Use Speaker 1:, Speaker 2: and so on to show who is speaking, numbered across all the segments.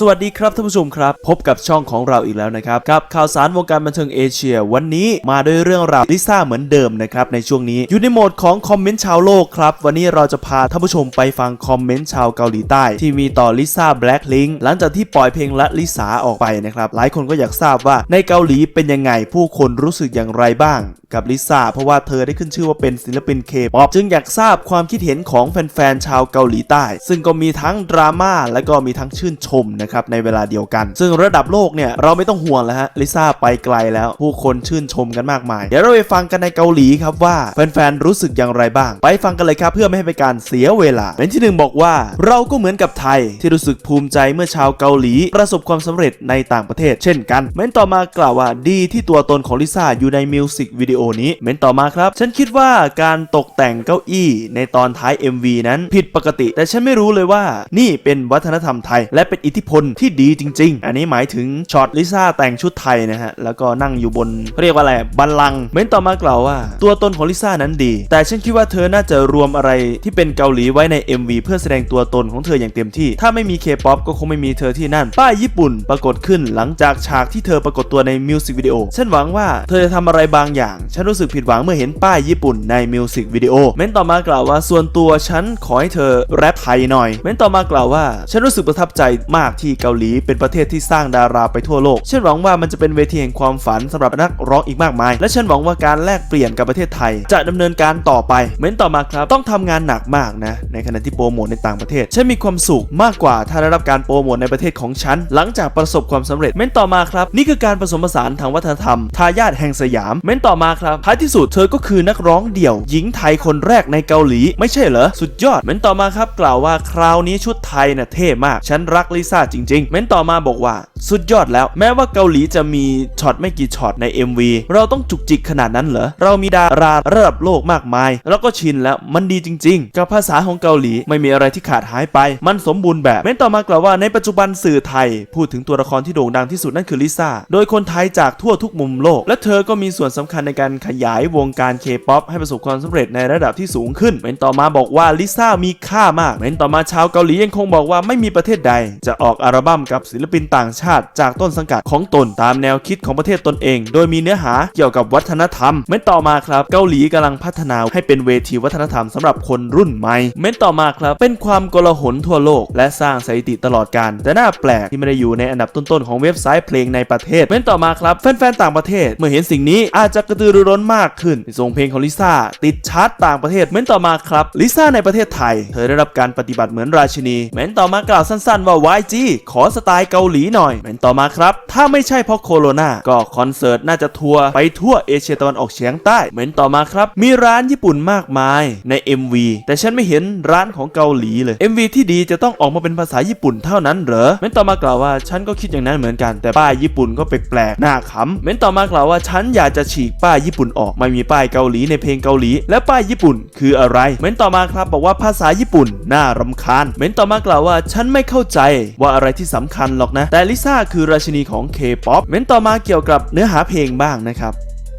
Speaker 1: สวัสดีครับท่านผู้ชมครับ พบกับช่องของเราอีกแล้วนะครับกับข่าวสารวงการบันเทิงเอเชีย วันนี้มาด้วยเรื่องราวลิซ่าเหมือนเดิมนะครับในช่วงนี้อยู่ในโหมดของคอมเมนต์ชาวโลกครับ วันนี้เราจะพาท่านผู้ชมไปฟังคอมเมนต์ชาวเกาหลีใต้ ที่มีต่อลิซ่าแบล็คลิงหลังจากที่ปล่อยเพลงละลิสาออกไปนะครับหลายคนก็อยากทราบว่าในเกาหลีเป็นยังไงผู้คนรู้สึกอย่างไรบ้าง กับลิซ่าเพราะว่าเธอได้ขึ้นชื่อว่าเป็นศิลปินเคป๊อปจึงอยากทราบความคิดเห็นของแฟนๆชาวเกาหลีใต้ ซึ่งก็มีทั้งดราม่าและก็มีทั้งชื่นชมนะครับในเวลาเดียวกัน ซึ่งระดับโลกเนี่ยเราไม่ต้องห่วงแล้วฮะลิซ่าไปไกลแล้ว ผู้คนชื่นชมกันมากมาย เดี๋ยวเราไปฟังกันในเกาหลีครับว่าแฟนๆรู้สึกอย่างไรบ้าง ไปฟังกันเลยครับเพื่อไม่ให้เป็นการเสียเวลาเป็นที่หนึ่งบอกว่า เราก็เหมือนกับไทยที่รู้สึกภูมิใจเมื่อชาวเกาหลี ประสบความสำเร็จในต่างประเทศ เช่นกันเม้นต่อมากล่าวว่าดีที่ตัวตนของลิซ่าอยู่ในมิวสิกวิดีโอนี้เม้นต่อมาครับ ฉันคิดว่าการตกแต่งเก้าอี้ในตอนท้าย MV นั้นผิดปกติ แต่ฉันไม่รู้เลยว่านี่เป็นวัฒนธรรมไทย และเป็นอิทธิพลที่ดีจริง ๆ อันนี้หมายถึงช็อตลิซ่าแต่งชุดไทยนะฮะ แล้วก็นั่งอยู่บนเรียกว่าอะไรบัลลังเม้นต่อมากล่าวว่า ตัวตนของลิซ่านั้นดี แต่ฉันคิดว่าเธอน่าจะรวมอะไรที่เป็นเกาหลีไว้ใน MV เพื่อแสดงตัวตนของเธออย่างเต็มที่ ถ้าไม่มีเคป๊อปก็คงไม่มีเธอที่นั่น ป้ายญี่ปุ่นปรากฏขึ้นหลังจากฉากที่เธอปรากฏตัวในมิวสิกวิดีโอฉันหวังว่าเธอจะทำอะไรบางอย่าง ฉันรู้สึกผิดหวังเมื่อเห็นป้ายญี่ปุ่นในมิวสิกวิดีโอเม้นต่อมากล่าวว่าส่วนตัวฉันขอให้เธอแรปไทยหน่อยเม้นต่อมากล่าวว่าฉันรู้สึกประทับใจมากที่เกาหลีเป็นประเทศที่สร้างดาราไปทั่วโลก ฉันหวังว่ามันจะเป็นเวทีแห่งความฝันสำหรับนักร้องอีกมากมาย และฉันหวังว่าการแลกเปลี่ยนกับประเทศไทย จะดำเนินการต่อไปเม้นต่อมาครับ ต้องทำงานหนักมากนะ ในขณะที่โปรโมทในต่างประเทศ ฉันมีความสุขมากกว่าถ้าได้รับการโปรโมทในประเทศของฉัน หลังจากประสบความสำเร็จ เม้นต่อมาครับ นี่คือการผสมผสานทางวัฒนธรรม ทายาทแห่งสยาม เม้นต่อมาครับ ท้ายที่สุดเธอก็คือนักร้องเดี่ยว หญิงไทยคนแรกในเกาหลี ไม่ใช่เหรอ สุดยอด เม้นต่อมาครับ กล่าวว่าคราวนี้ชุดไทยน่ะเท่มาก ฉันรักลิซ่าจริงๆ เม้นต่อมาบอกว่า สุดยอดแล้ว แม้ว่าเกาหลีจะมีช็อตไม่กี่ช็อตใน MV เราต้องจุกจิกขนาดนั้นเหรอ เรามีดาราระดับโลกมากมาย แล้วก็ชินแล้วมันดีจริง ๆ กับภาษาของเกาหลีไม่มีอะไรที่ขาดหายไป มันสมบูรณ์แบบเม้นต่อมากล่าวว่าในปัจจุบันสื่อไทย พูดถึงตัวละครที่โด่งดังที่สุดนั่นคือลิซ่าโดยคนไทยจากทั่วทุกมุมโลก และเธอก็มีส่วนสำคัญในการขยายวงการเคป๊อปให้ประสบความสำเร็จในระดับที่สูงขึ้นเม้นต่อมาบอกว่าลิซ่ามีค่ามากเม้นต่อมาชาวเกาหลียังคงบอกว่าไม่มีประเทศใด จะออกอัลบั้มกับศิลปินต่างชาติ จากต้นสังกัดของตนตามแนวคิดของประเทศตนเอง โดยมีเนื้อหาเกี่ยวกับวัฒนธรรม เม้นต่อมาครับ เกาหลีกำลังพัฒนาให้เป็นเวทีวัฒนธรรมสำหรับคนรุ่นใหม่ เม้นต่อมาครับ เป็นความโกลาหลทั่วโลก และสร้างสถิติตลอดการ แต่น่าแปลกที่ไม่ได้อยู่ในอันดับต้นๆของเว็บไซต์เพลงในประเทศ เม้นต่อมาครับแฟนๆต่างประเทศ เมื่อเห็นสิ่งนี้อาจจะกระตือรือร้นมากขึ้นส่งเพลงของลิซ่าติดชาร์ตต่างประเทศ เม้นต่อมาครับลิซ่าในประเทศไทย เธอได้รับการปฏิบัติเหมือนราชินี เม้นต่อมากล่าวสั้นๆว่า YG ขอสไตล์เกาหลีหน่อยเม้นต่อมาครับ ถ้าไม่ใช่เพราะโคโรนาก็คอนเสิร์ตน่าจะทัวร์ไปทั่วเอเชียตะวันออกเฉียงใต้เหม้นต่อมาครับ มีร้านญี่ปุ่นมากมายใน MV แต่ฉันไม่เห็นร้านของเกาหลีเลย MV ที่ดีจะต้องออกมาเป็นภาษาญี่ปุ่นเท่านั้นเหรอเม้นต่อมากล่าวว่าฉันก็คิดอย่างนั้นเหมือนกัน แต่ป้ายญี่ปุ่นก็แปลกๆน่าขำเม้นต่อมากล่าวว่าฉันอยากจะฉีกป้ายญี่ปุ่นออกไม่มีป้ายเกาหลีในเพลงเกาหลี และป้ายญี่ปุ่นคืออะไรเม้นต่อมาครับบอกว่าภาษาญี่ปุ่นน่ารำคาญเม้นต่อมากล่าวว่าฉันไม่เข้าใจว่าอะไรที่สำคัญหรอกนะ แต่ลิซ่าคือราชินีของเคป๊อปเม้นต่อมาเกี่ยวกับเนื้อหาเพลงบ้างนะครับ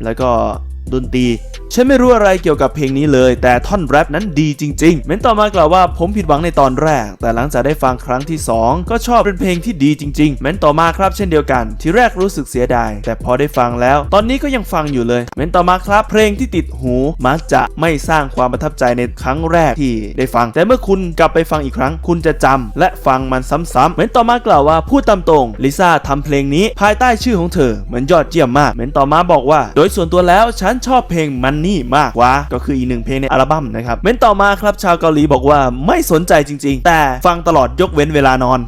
Speaker 1: แล้วก็ ดนตรี ฉันไม่รู้อะไรเกี่ยวกับเพลงนี้เลย แต่ท่อนแรปนั้นดีจริงๆ เม้นต่อมากล่าวว่าผมผิดหวังในตอนแรก แต่หลังจากได้ฟังครั้งที่ 2 ก็ชอบเป็นเพลงที่ดีจริงๆ เม้นต่อมาครับ เช่นเดียวกัน ที่แรกรู้สึกเสียดาย แต่พอได้ฟังแล้ว ตอนนี้ก็ยังฟังอยู่เลย เม้นต่อมาครับ เพลงที่ติดหูมักจะไม่สร้างความประทับใจในครั้งแรกที่ได้ฟัง แต่เมื่อคุณกลับไปฟังอีกครั้ง คุณจะจำและฟังมันซ้ำๆเม้นต่อมากล่าวว่าพูดตามตรงลิซ่าทำเพลงนี้ภายใต้ชื่อของเธอมันยอดเยี่ยมมาก เม้นต่อมาบอกว่า โดยส่วนตัวแล้วฉันชอบเพลงมันนี่มากกว่า ก็คืออีกหนึ่งเพลงในอัลบั้มนะครับเม้นต่อมาครับชาวเกาหลีบอกว่าไม่สนใจจริง ๆ แต่ฟังตลอดยกเว้นเวลานอน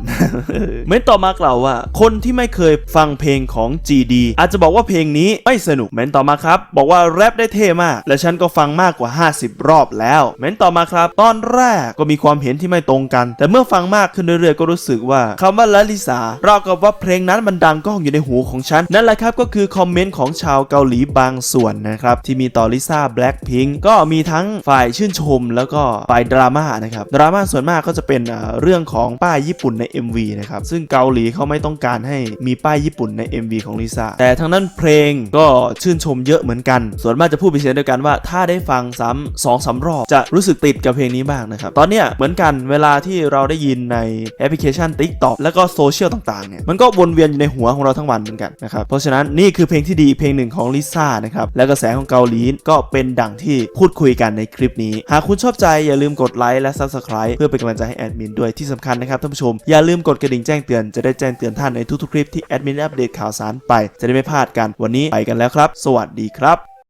Speaker 1: เม้นต่อมากล่าวว่า คนที่ไม่เคยฟังเพลงของ GD อาจจะบอกว่าเพลงนี้ไม่สนุกเม้นต่อมาครับ บอกว่าแรปได้เท่มาก และฉันก็ฟังมากกว่า 50 รอบแล้วเม้นต่อมาครับ ตอนแรกก็มีความเห็นที่ไม่ตรงกัน แต่เมื่อฟังมากขึ้นเรื่อยๆก็รู้สึกว่าคำว่าลลิสาราวกับว่าเพลงนั้นมันดังก้องอยู่ในหูของฉัน นั่นแหละครับก็คือคอมเมนต์ของชาวเกาหลีบางส่วนนะนะครับที่มีต่อลิซ่าแบล็ k พิงก็มีทั้งฝ่ายชื่นชม แล้วก็ฝ่ายดราม่านะครับดราม่าส่วนมากก็จะเป็นเรื่องของป้ายญี่ปุ่นใน MV นะครับซึ่งเกาหลีเขาไม่ต้องการให้มีป้ายญี่ปุ่นใน MV ของลิซ่าแต่ทางนั้นเพลงก็ชื่นชมเยอะเหมือนกัน ส่วนมากจะพูดเป็นเสียงเดียวกันว่าถ้าได้ฟังซ้ำสองสามรอบจะรู้สึกติดกับเพลงนี้มากนะครับตอนเนี้ยเหมือนกันเวลาที่เราได้ยินในแอปพลิเคชัน TikTok แล้วก็โซเชียลต่างๆเนี่ยมันก็วนเวียนอยู่ในหัวของเราทั้งวันเหมือนกันนะครับเพราะฉะนั้นนี่คือเพลงที่ดีเพลงหนึ่งของลิซ่านะครับและกระแสของเกาหลีก็เป็นดังที่พูดคุยกันในคลิปนี้ หากคุณชอบใจอย่าลืมกดไลค์และ Subscribe เพื่อเป็นกำลังใจให้แอดมินด้วยที่สำคัญนะครับท่านผู้ชม อย่าลืมกดกระดิ่งแจ้งเตือนจะได้แจ้งเตือนท่านในทุกๆคลิปที่แอดมินอัปเดตข่าวสารไป จะได้ไม่พลาดกันวันนี้ไปกันแล้วครับ สวัสดีครับ